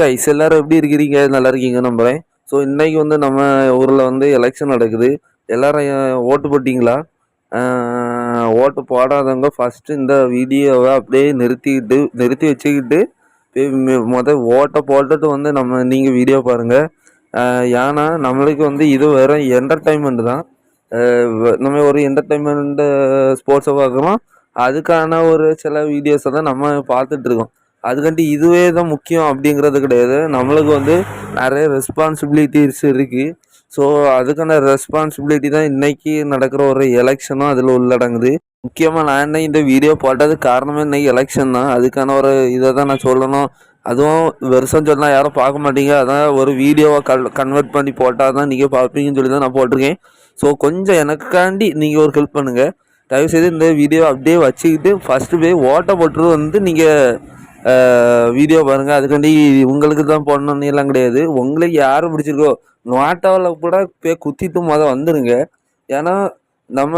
Guys எல்லாரும் எப்படி இருக்கிறீங்க? நல்லா இருக்கீங்க நம்புறேன். ஸோ இன்னைக்கு வந்து நம்ம ஊரில் வந்து எலெக்ஷன் நடக்குது. எல்லாரும் ஓட்டு போட்டிங்களா? ஓட்டு போடாதவங்க ஃபஸ்ட்டு இந்த வீடியோவை அப்படியே நிறுத்திக்கிட்டு நிறுத்தி வச்சுக்கிட்டு போய் ஓட்டை போட்டுட்டு வந்து நம்ம நீங்கள் வீடியோ பாருங்கள் ஏன்னா நம்மளுக்கு வந்து இது வேற என்டர்டைன்மெண்ட் தான். நம்ம ஒரு என்டர்டைன்மெண்ட்டு ஸ்போர்ட்ஸை பார்க்குறோம். அதுக்கான ஒரு சில வீடியோஸை தான் நம்ம பார்த்துட்ருக்கோம் அதுக்காண்டி இதுவே தான் முக்கியம் அப்படிங்கிறது கிடையாது. நம்மளுக்கு வந்து நிறைய ரெஸ்பான்சிபிலிட்டிஸ் இருக்குது ஸோ அதுக்கான ரெஸ்பான்சிபிலிட்டி தான் இன்றைக்கி நடக்கிற ஒரு எலெக்ஷனும் அதில் உள்ளடங்குது. முக்கியமாக நான் என்ன இந்த வீடியோ போட்டதுக்கு காரணமே இன்னைக்கு எலெக்ஷன் தான். அதுக்கான ஒரு இதை தான் நான் சொல்லணும். அதுவும் வருஷம் சொன்னால் யாரும் பார்க்க மாட்டீங்க. அதான் ஒரு வீடியோவை கல் கன்வெர்ட் பண்ணி போட்டால் தான் நீங்கள் பார்ப்பீங்கன்னு சொல்லி தான் நான் போட்டிருக்கேன். ஸோ கொஞ்சம் எனக்காண்டி நீங்கள் ஒரு ஹெல்ப் பண்ணுங்கள் தயவுசெய்து இந்த வீடியோ அப்படியே வச்சுக்கிட்டு ஃபஸ்ட்டு போய் ஓட்ட போட்டுறது வந்து நீங்கள் வீடியோ பாருங்கள் அதுக்காண்டி உங்களுக்கு தான் போடணும்னு எல்லாம் கிடையாது. உங்களுக்கு யார் பிடிச்சிருக்கோ நோட்டாவில் கூட போய் குத்திட்டு மொதல் வந்துடுங்க ஏன்னா நம்ம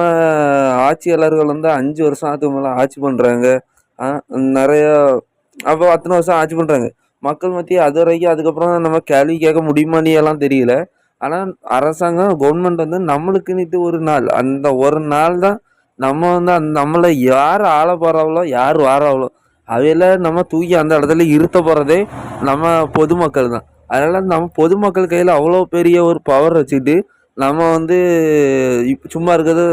ஆட்சியாளர்கள் வந்து அஞ்சு வருஷம் அதுக்கு மேலே ஆட்சி பண்ணுறாங்க நிறைய அப்போ அத்தனை வருஷம் ஆட்சி பண்ணுறாங்க மக்கள் மத்திய அது வரைக்கும் அதுக்கப்புறம் நம்ம கேள்வி கேட்க முடியுமான்னு எல்லாம் தெரியல. ஆனால் அரசாங்கம் கவர்மெண்ட் வந்து நம்மளுக்குன்னுட்டு ஒரு நாள் அந்த ஒரு நாள் தான் நம்ம வந்து அந்த நம்மளை யார் ஆள போகிறாங்களோ யார் வாராங்களோ அவையில நம்ம தூக்கி அந்த இடத்துல இருத்த போகிறதே நம்ம பொதுமக்கள் தான். அதனால் நம்ம பொதுமக்கள் கையில் அவ்வளோ பெரிய ஒரு பவர் வச்சுக்கிட்டு நம்ம வந்து சும்மா இருக்கிறது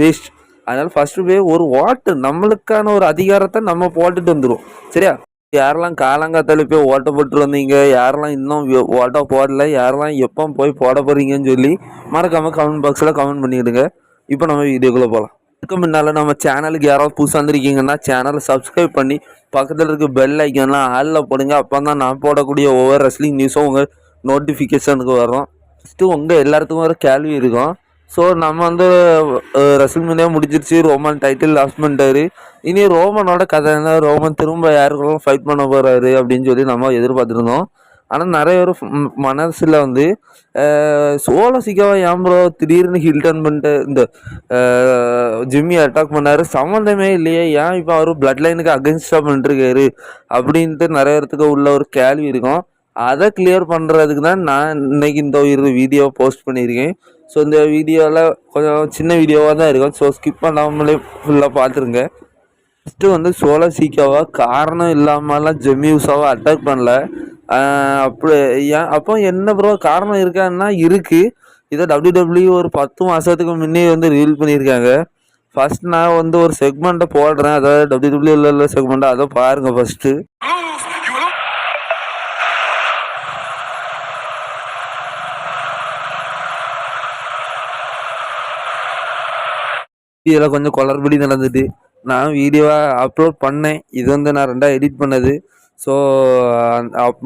வேஸ்ட் அதனால் ஃபஸ்ட்டு போய் ஒரு ஓட்டு நம்மளுக்கான ஒரு அதிகாரத்தை நம்ம போட்டுட்டு வந்துடுவோம் சரியா? யாரெல்லாம் காலங்காத்தால போய் ஓட்ட போட்டு வந்தீங்க? யாரெல்லாம் இன்னும் ஓட்ட போடல? யாரெல்லாம் எப்போ போய் போட போகிறீங்கன்னு சொல்லி மறக்காமல் கமெண்ட் பாக்ஸில் கமெண்ட் பண்ணிவிடுங்க இப்போ நம்ம வீடியோக்குள்ளே போகலாம் இதுக்கு முன்னால் நம்ம சேனலுக்கு யாராவது புதுசாக வந்திருக்கீங்கன்னா சேனலை சப்ஸ்கிரைப் பண்ணி பக்கத்தில் இருக்க பெல் ஐக்கன்லாம் ஆளில் போடுங்க. அப்போ தான் நான் போடக்கூடிய ஒவ்வொரு ரெஸ்லிங் நியூஸும் உங்கள் நோட்டிஃபிகேஷனுக்கு வரும். ஃபஸ்ட்டு உங்கள் எல்லாத்துக்கும் ஒரு கேள்வி இருக்கும். ஸோ நம்ம வந்து ரசில்மனே முடிஞ்சிருச்சு. ரோமன் டைட்டில் லாஸ் பண்ணிட்டாரு. இனி ரோமனோட கதை என்ன? ரோமன் திரும்ப யாருக்கெல்லாம் ஃபைட் பண்ண போகிறாரு அப்படின்னு சொல்லி நம்ம எதிர்பார்த்துருந்தோம். ஆனால் நிறைய பேர் மனசில் வந்து சோழ சிக்காவை ஏன் ப்ரோ திடீர்னு ஹில்டன் பண்ணிட்டு இந்த ஜிம்மி அட்டாக் பண்ணாரு. சம்மந்தமே இல்லையே. ஏன் இப்போ அவர் பிளட் லைனுக்கு அகென்ஸ்டாக பண்ணிட்டுருக்காரு? அப்படின்ட்டு நிறைய இடத்துக்கு உள்ள ஒரு கேள்வி இருக்கும். அதை கிளியர் பண்ணுறதுக்கு தான் நான் இன்னைக்கு இந்த ஒரு வீடியோ போஸ்ட் பண்ணியிருக்கேன். ஸோ இந்த வீடியோவில் கொஞ்சம் சின்ன வீடியோவாக தான் இருக்கும். ஸோ ஸ்கிப் பண்ணாமலே ஃபுல்லாக பார்த்துருங்க. ஃபஸ்ட்டு வந்து சோலா சீக்காவா காரணம் இல்லாமலாம் ஜெமியூஸாவை அட்டாக் பண்ணல. அப்படி ஏன் அப்போ என்ன ப்ரோ காரணம் இருக்கான்னா இருக்குது இதை டபிள்யூ ஒரு பத்து மாதத்துக்கு முன்னே வந்து ரிவீல் பண்ணியிருக்காங்க. ஃபர்ஸ்ட் நான் வந்து ஒரு செக்மெண்ட்டை போடுறேன். அதாவது டபிள்யூ இல்லை செக்மெண்ட்டை அதை பாருங்கள் ஃபஸ்ட்டு இதில் கொஞ்சம் குளறுபடி நடந்துட்டு. நான் வீடியோவை அப்லோட் பண்ணேன். இது வந்து நான் ரெண்டாக எடிட் பண்ணது. ஸோ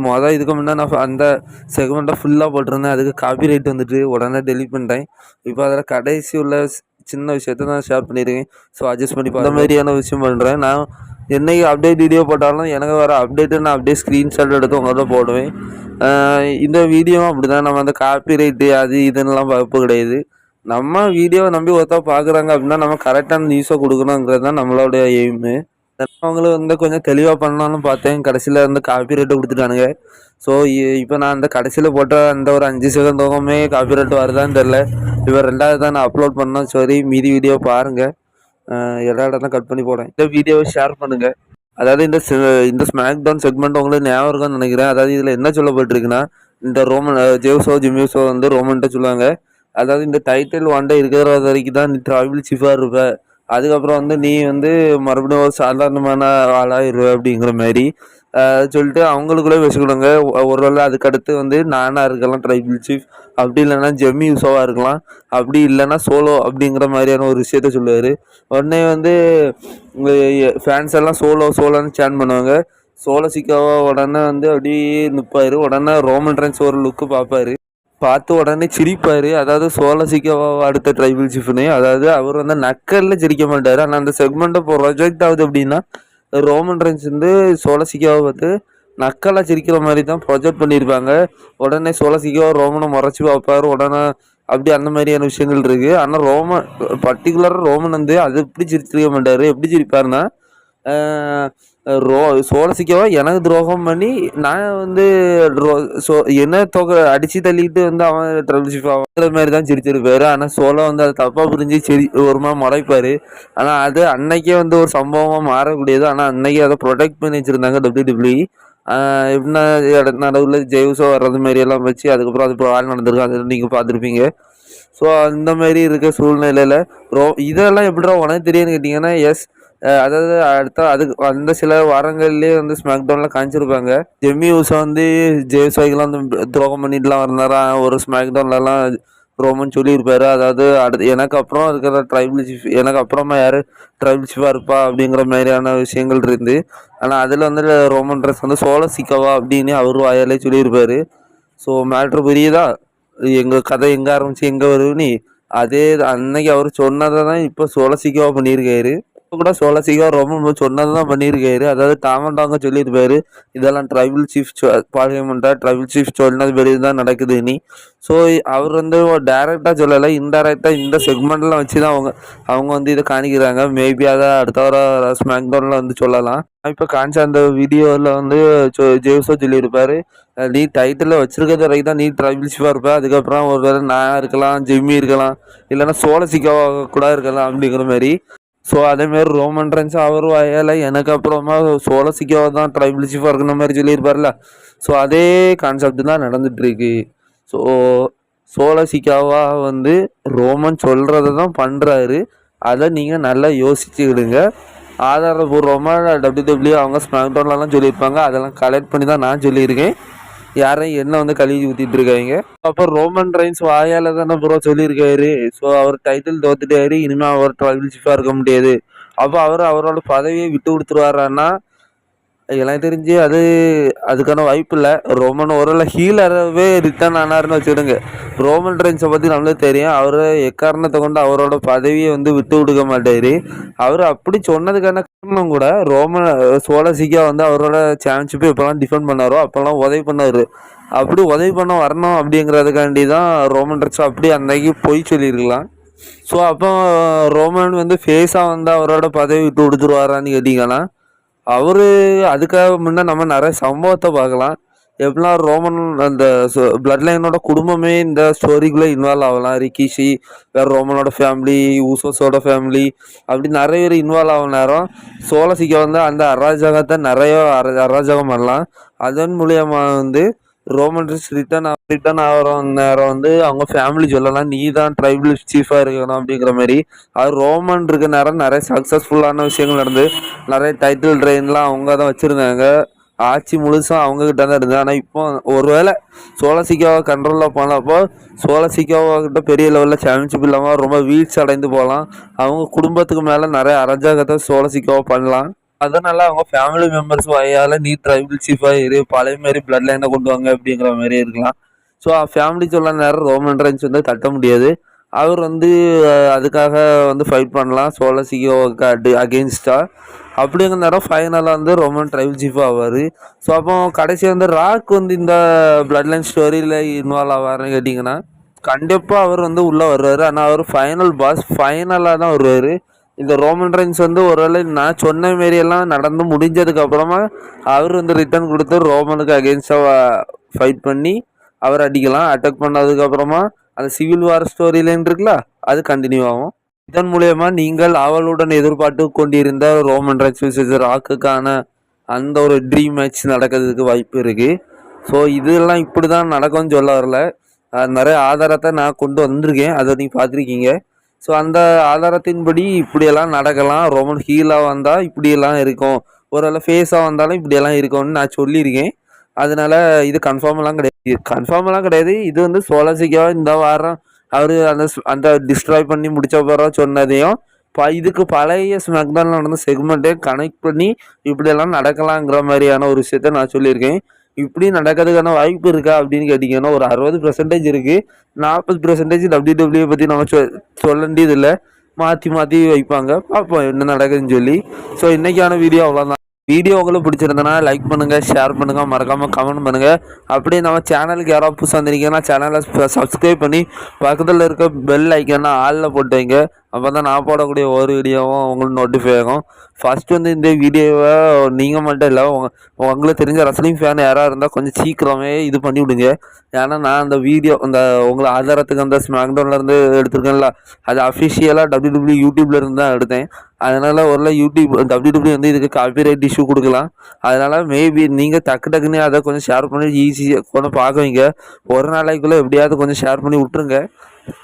மொதல் இதுக்கு முன்னே நான் அந்த செக்மெண்ட்டை ஃபுல்லாக போட்டிருந்தேன். அதுக்கு காப்பி ரைட் வந்துட்டு உடனே டெலிட் பண்ணிட்டேன். இப்போ அதில் கடைசி உள்ள சின்ன விஷயத்த நான் ஷேர் பண்ணியிருக்கேன் ஸோ அட்ஜஸ்ட் பண்ணி இந்த மாதிரியான விஷயம் பண்ணுறேன் நான் என்னைக்கு அப்டேட் வீடியோ போட்டாலும் எனக்கு வர அப்டேட்டு நான் அப்படியே ஸ்க்ரீன்ஷாட் எடுத்து உங்கள்கிட்ட போடுவேன். இந்த வீடியோவும் அப்படி தான் நம்ம அந்த காப்பி ரைட்டு அது இதுன்னெலாம் வகுப்பு கிடையாது. நம்ம வீடியோவை நம்பி ஒருத்தா பார்க்குறாங்க அப்படின்னா நம்ம கரெக்டான நியூஸை கொடுக்கணுங்கிறது தான் நம்மளோட எய்மு அவங்களும் வந்து கொஞ்சம் தெளிவாக பண்ணாலும் பார்த்தேன். கடைசியில் வந்து காப்பி ரேட்டு கொடுத்துட்டானுங்க. ஸோ இப்போ நான் அந்த கடைசியில் போட்ட அந்த ஒரு அஞ்சு செகந்தோகமே காப்பி ரேட்டு வருதான்னு தெரில இப்போ ரெண்டாவது தான் நான் அப்லோட் பண்ணோம் சரி மீதி வீடியோ பாருங்கள் எல்லா இடத்துல கட் பண்ணி போடுறேன். இந்த வீடியோவை ஷேர் பண்ணுங்கள் அதாவது இந்த இந்த ஸ்மாக் டவுன் செக்மெண்ட் உங்களுக்கு ஞாபகம் இருக்கும்னு நினைக்கிறேன். அதாவது இதில் என்ன சொல்லப்பட்டிருக்குன்னா இந்த ரோமன் ஜேவ்ஸோ ஜிம்யூஸோ வந்து ரோமன்ட்ட சொல்லுவாங்க. அதாவது இந்த டைட்டில் ஒன்டே இருக்கிற வரைக்கும் தான் நீ ட்ராவல் சீஃபாக இருப்ப. அதுக்கப்புறம் வந்து நீ வந்து மறுபடியும் ஒரு சாதாரணமான ஆளாயிருவ அப்படிங்கிற மாதிரி. சொல்லிட்டு அவங்களுக்குள்ளே பேசிக்கணும் ஒரு வேளை அதுக்கடுத்து வந்து நானாக இருக்கலாம் ட்ரைபிள் சீஃப் அப்படி இல்லைன்னா ஜெம்மி யூசோவாக இருக்கலாம். அப்படி இல்லைன்னா சோலோ அப்படிங்கிற மாதிரியான ஒரு விஷயத்த சொல்லுவார். உடனே வந்து ஃபேன்ஸ் எல்லாம் சோலோ சோலோன்னு சேன் பண்ணுவாங்க. சோலோ சிக்காவா உடனே வந்து அப்படியே நிற்பார் உடனே ரோமன் ட்ரென்ஸ் ஒரு லுக்கு பார்ப்பாரு. பார்த்து உடனே சிரிப்பார். அதாவது சோழ சிக்காவா அடுத்த ட்ரைபிள் சீஃப்னு அதாவது அவர் வந்து நக்கல்ல சிரிக்க மாட்டார். ஆனால் அந்த செக்மெண்ட்டை இப்போ ப்ரொஜெக்ட் ஆகுது அப்படின்னா ரோமன் ரென்ஸ் வந்து சோழ சிக்காவை பார்த்து நக்கலாக சிரிக்கிற மாதிரி தான் ப்ரொஜெக்ட் பண்ணியிருப்பாங்க. உடனே சோழ சிக்காவை ரோமனை முறைச்சி பார்ப்பார். உடனே அப்படி அந்த மாதிரியான விஷயங்கள் இருக்குது ஆனால் ரோமன் பர்டிகுலராக ரோமன் வந்து அது எப்படி சிரிச்சிருக்க மாட்டார்? எப்படி சிரிப்பாருன்னா ரோ சோழசிக்கவா எனக்கு துரோகம் பண்ணி நான் வந்து ரோ சோ என்ன தொகை அடித்து தள்ளிட்டு வந்து அவன் ட்ரபிள் ஷிஃப் ஆகிற மாதிரி தான் சிரிச்சிருப்பாரு. ஆனால் சோழ வந்து அதை தப்பாக புரிஞ்சு சரி ஒரு மாதிரி முறைப்பார் ஆனால் அது அன்னைக்கே வந்து ஒரு சம்பவமாக மாறக்கூடியது. ஆனால் அன்னைக்கு அதை ப்ரொடெக்ட் பண்ணி வச்சுருந்தாங்க டபிள்யூ டபிள்யூ எப்படின்னா இட- நடுவுல ஜெய்ஸோ வர்றது மாதிரி எல்லாம் வச்சு அதுக்கப்புறம் அது இப்போ ஆள் நடந்திருக்கு. அது நீங்கள் பார்த்துருப்பீங்க. ஸோ அந்த மாதிரி இருக்க சூழ்நிலையில் ரோ இதெல்லாம் எப்படிடா உனக்கு தெரியும்னு கேட்டிங்கன்னா எஸ் அதாவது அடுத்த அதுக்கு அந்த சில வாரங்கள்லேயே வந்து ஸ்மாக் டவுனில் காமிச்சிருப்பாங்க. ஜெம்மி உஷா வந்து ஜேஸ் வந்து துரோகம் பண்ணிட்டுலாம் வந்தாரா? ஒரு ஸ்மாக் டவுன்லலாம் ரோமன் சொல்லியிருப்பாரு. அதாவது அடுத்து எனக்கு அப்புறம் இருக்கிற ட்ரைபிள் சீஃப் எனக்கு அப்புறமா யார் ட்ரைபிள் சீஃபாக இருப்பா அப்படிங்கிற மாதிரியான விஷயங்கள் இருந்து ஆனால் அதில் வந்து ரோமன் ட்ரெஸ் வந்து சோழ சிக்கவா அப்படின்னு அவர் வாயாலே சொல்லியிருப்பார். ஸோ மேட்ரு புரியுதா? எங்கள் கதை எங்கே ஆரம்பிச்சு எங்கே வருதுன்னு? அதே அன்னைக்கு அவர் சொன்னதை தான் இப்போ சோழசிக்காவா பண்ணியிருக்காரு. இப்போ கூட சோழசிகா ரொம்ப சொன்னது தான் பண்ணியிருக்காரு. அதாவது டாமண்டாங்க சொல்லியிருப்பாரு. இதெல்லாம் ட்ரைபிள் சீஃப் பார்லிமெண்ட்டாக ட்ரைபிள் சீஃப் சொன்னது படி தான் நடக்குது இனி. ஸோ அவர் வந்து டைரெக்டாக சொல்லலை. இன்டைரக்டாக இந்த செக்மெண்ட்லாம் வச்சு தான் அவங்க அவங்க வந்து இதை காணிக்கிறாங்க. மேபி அதை அடுத்த வாரம் ஸ்மாக் டவுனில் வந்து சொல்லலாம். இப்போ காமிச்ச அந்த வீடியோவில் வந்து ஜேவ்ஸோ சொல்லியிருப்பார். நீ டைட்டில் வச்சிருக்கிறது வரைக்கும் தான் நீ ட்ரைபிள் சீஃபாக இருப்ப. அதுக்கப்புறம் ஒரு வேளை நான் இருக்கலாம் ஜிம்மி இருக்கலாம். இல்லைன்னா சோழசிக்காவா கூட இருக்கலாம் அப்படிங்கிற மாதிரி. ஸோ அதேமாரி ரோமன் ரென்ஸ் அவர் வாயால் எனக்கு அப்புறமா சோழசிக்காவை தான் ட்ரைபிள் சீஃபாக இருக்கிற மாதிரி சொல்லியிருப்பார்ல. ஸோ அதே கான்செப்ட் தான் நடந்துகிட்ருக்கு ஸோ சோலோ சிக்காவாக வந்து ரோமன் சொல்கிறத தான் பண்ணுறாரு அதை நீங்கள் நல்லா யோசிச்சுக்கிடுங்க ஆதாரபூர்வமாக டபிள்யூ டபிள்யூ அவங்க ஸ்மாக் டவுன்லலாம் சொல்லியிருப்பாங்க. அதெல்லாம் கலெக்ட் பண்ணி தான் நான் சொல்லியிருக்கேன். யாரையும் என்ன வந்து கழுவி ஊத்திட்டு இருக்காங்க? அப்போ ரோமன் ரைன்ஸ் வாயால் தானே ப்ரோ சொல்லியிருக்காரு. ஸோ அவர் டைட்டில் தோத்துட்டாரு. இனிமேல் அவர் ட்ரைபிள் சீஃபாக இருக்க முடியாது. அப்போ அவர் அவரோட பதவியை விட்டு கொடுத்துருவாரான்னா எனக்கு தெரிஞ்சு அது அதுக்கான வாய்ப்பு இல்லை. ரோமன் ஒருவேளை ஹீலரவே ரிட்டர்ன் ஆனார்னு வச்சுடுங்க ரோமன் ரெயின்ஸை பற்றி நம்மளுக்கு தெரியும். அவர் எக்காரணத்தை கொண்டு அவரோட பதவியை வந்து விட்டு கொடுக்க மாட்டார். அவர் அப்படி சொன்னதுக்கான காரணம் கூட ரோமன் சோழசிக்கா வந்து அவரோட சாம்பியன்ஷிப்பை எப்போல்லாம் டிஃபெண்ட் பண்ணாரோ அப்போல்லாம் உதவி பண்ணார். அப்படி உதவி பண்ண வரணும் அப்படிங்கிறதுக்காண்டி தான் ரோமன் ரென்ஸ் அப்படி அன்னைக்கு பொய் சொல்லியிருக்கலாம். ஸோ அப்போ ரோமன் வந்து ஃபேஸாக வந்து அவரோட பதவி விட்டு கொடுத்துருவாரான்னு கேட்டிங்கன்னா அவர் அதுக்காக முன்னே நம்ம நிறைய சம்பவத்தை பார்க்கலாம். எப்படிலாம் ரோமன் அந்த பிளட் லைனோட குடும்பமே இந்த ஸ்டோரிக்குள்ளே இன்வால்வ் ஆகலாம். ரிக்கிஷி வேறு ரோமனோட ஃபேமிலி ஊசோஸோட ஃபேமிலி அப்படி நிறைய பேர் இன்வால்வ் ஆகும் நேரம் சோழசிக்க வந்து அந்த அராஜகத்தை நிறைய அரா அராஜகம் பண்ணலாம். அதன் மூலியமாக வந்து ரோமன் ரிட்டர்ன் ரிட்டர்ன் ஆகிற நேரம் வந்து அவங்க ஃபேமிலி சொல்லலாம் நீ தான் ட்ரைபிள் சீஃபாக இருக்கணும் அப்படிங்கிற மாதிரி. அது ரோமன் இருக்க நேரம் நிறைய சக்ஸஸ்ஃபுல்லான விஷயங்கள் நடந்து நிறைய டைட்டில் ட்ரெயின்லாம் அவங்க தான் வச்சுருந்தாங்க. ஆட்சி முழுசும் அவங்கக்கிட்ட தான் இருந்தது. ஆனால் இப்போ ஒருவேளை சோழசிக்காவை கண்ட்ரோலில் போனப்போ சோழசிக்காவக்கிட்ட பெரிய லெவலில் சாம்பியன்ஷிப் இல்லாமல் ரொம்ப வீழ்ச்சி அடைந்து போகலாம். அவங்க குடும்பத்துக்கு மேலே நிறைய அராஜகத்தை சோழசிக்காவை பண்ணலாம். அதனால அவங்க ஃபேமிலி மெம்பர்ஸ் வாயால் நீ ட்ரைபிள் சீஃபாக இரு பழைய மாதிரி பிளட் லைனை கொண்டு வாங்க அப்படிங்கிற மாதிரி இருக்கலாம். ஸோ ஃபேமிலி சொல்ல நேரம் ரோமன் ரென்ஸ் வந்து தட்ட முடியாது. அவர் வந்து அதுக்காக வந்து ஃபைட் பண்ணலாம். சோழ சிஓக்கு அடி அகெயின்ஸ்டாக அப்படிங்கிற நேரம் ஃபைனலாக வந்து ரோமன் ட்ரைபிள் சீஃபாக ஆவார். ஸோ அப்போ கடைசி வந்து ராக் வந்து இந்த பிளட் லைன் ஸ்டோரியில் இன்வால்வ் ஆவார்னு கேட்டிங்கன்னா கண்டிப்பாக அவர் வந்து உள்ளே வருவார். ஆனால் அவர் ஃபைனல் பாஸ் ஃபைனலாக தான் வருவார். இந்த ரோமன் ரைன்ஸ் வந்து ஒருவேளை நான் சொன்ன மாரி எல்லாம் நடந்து முடிஞ்சதுக்கு அப்புறமா அவர் வந்து ரிட்டர்ன் கொடுத்து ரோமனுக்கு அகேன்ஸ்டாக ஃபைட் பண்ணி அவர் அடிக்கலாம். அட்டாக் பண்ணதுக்கு அப்புறமா அந்த சிவில் வார் ஸ்டோரி லைன் இருக்குல்ல அது கண்டினியூ ஆகும். இதன் மூலயமா நீங்கள் அவளுடன் எதிர்பார்த்து கொண்டிருந்த ரோமன் ரைன்ஸ் விசஸ் ராக்குக்கான அந்த ஒரு ட்ரீம் மேட்ச் நடக்கிறதுக்கு வாய்ப்பு இருக்குது ஸோ இதெல்லாம் இப்படி தான் நடக்கும்னு சொல்ல வரல. நிறைய ஆதாரத்தை நான் கொண்டு வந்திருக்கேன். அதை நீங்கள் பார்த்துருக்கீங்க. ஸோ அந்த ஆதாரத்தின்படி இப்படியெல்லாம் நடக்கலாம். ரோமன் ஹீலாக வந்தால் இப்படியெல்லாம் இருக்கும். ஒரு ஃபேஸாக வந்தாலும் இப்படியெல்லாம் இருக்கும்னு நான் சொல்லியிருக்கேன். அதனால இது கன்ஃபார்மெல்லாம் கிடையாது. கன்ஃபார்மெல்லாம் கிடையாது. இது வந்து சோலசிக்காக இந்த வாரம் அவர் அந்த அந்த டிஸ்ட்ராய் பண்ணி முடிச்ச பிறகு சொன்னதையும் ப இதுக்கு பழைய ஸ்மக்டவுனில் நடந்த செக்மெண்ட்டே கனெக்ட் பண்ணி இப்படியெல்லாம் நடக்கலாங்கிற மாதிரியான ஒரு விஷயத்த நான் சொல்லியிருக்கேன். இப்படி நடக்கிறதுக்கான வாய்ப்பு இருக்கா அப்படின்னு கேட்டிங்கன்னா ஒரு அறுபது பர்சன்டேஜ் இருக்குது நாற்பது பர்சன்டேஜ் டபிள்யூ டபிள்யூ பற்றி நம்ம சொ சொல்ல இல்லை மாற்றி மாற்றி வைப்பாங்க. பார்ப்போம் என்ன நடக்குதுன்னு சொல்லி. ஸோ இன்றைக்கான வீடியோ அவ்வளோதான் வீடியோ உங்களுக்கு பிடிச்சிருந்தனா லைக் பண்ணுங்கள் ஷேர் பண்ணுங்கள் மறக்காமல் கமெண்ட் பண்ணுங்கள் அப்படியே நம்ம சேனலுக்கு யாராவது புதுசாக வந்திருக்கீங்கன்னா சேனலை சப்ஸ்கிரைப் பண்ணி பக்கத்தில் இருக்க பெல் ஐக்கனை ஆளில் போட்டு வைங்க. அப்போ தான் நான் போடக்கூடிய ஒரு வீடியோவும் உங்களுக்கு நோட்டிஃபை ஆகும். ஃபஸ்ட்டு வந்து இந்த வீடியோவை நீங்கள் மட்டும் இல்லை உங்கள் உங்களுக்கு தெரிஞ்ச ரசலிங் ஃபேன் யாராக இருந்தால் கொஞ்சம் சீக்கிரமே இது பண்ணி விடுங்க. ஏன்னா நான் அந்த வீடியோ அந்த உங்களை ஆதாரத்துக்கு அந்த ஸ்மாக்டவுன்லேருந்து எடுத்திருக்கேன்ல அது அஃபிஷியலாக டபிள்யூ டபிள்யூ யூடியூப்ல இருந்து தான் எடுத்தேன். அதனால் ஒரு யூடியூப் டபிள்யூ டபிள்யூ வந்து இதுக்கு காப்பிரைட் இஷ்யூ கொடுக்கலாம். அதனால் மேபி நீங்கள் டக்கு டக்குன்னு அதை கொஞ்சம் ஷேர் பண்ணி ஈஸியாக கொஞ்சம் பார்க்க வைங்க. ஒரு நாளைக்குள்ளே எப்படியாவது கொஞ்சம் ஷேர் பண்ணி விட்ருங்க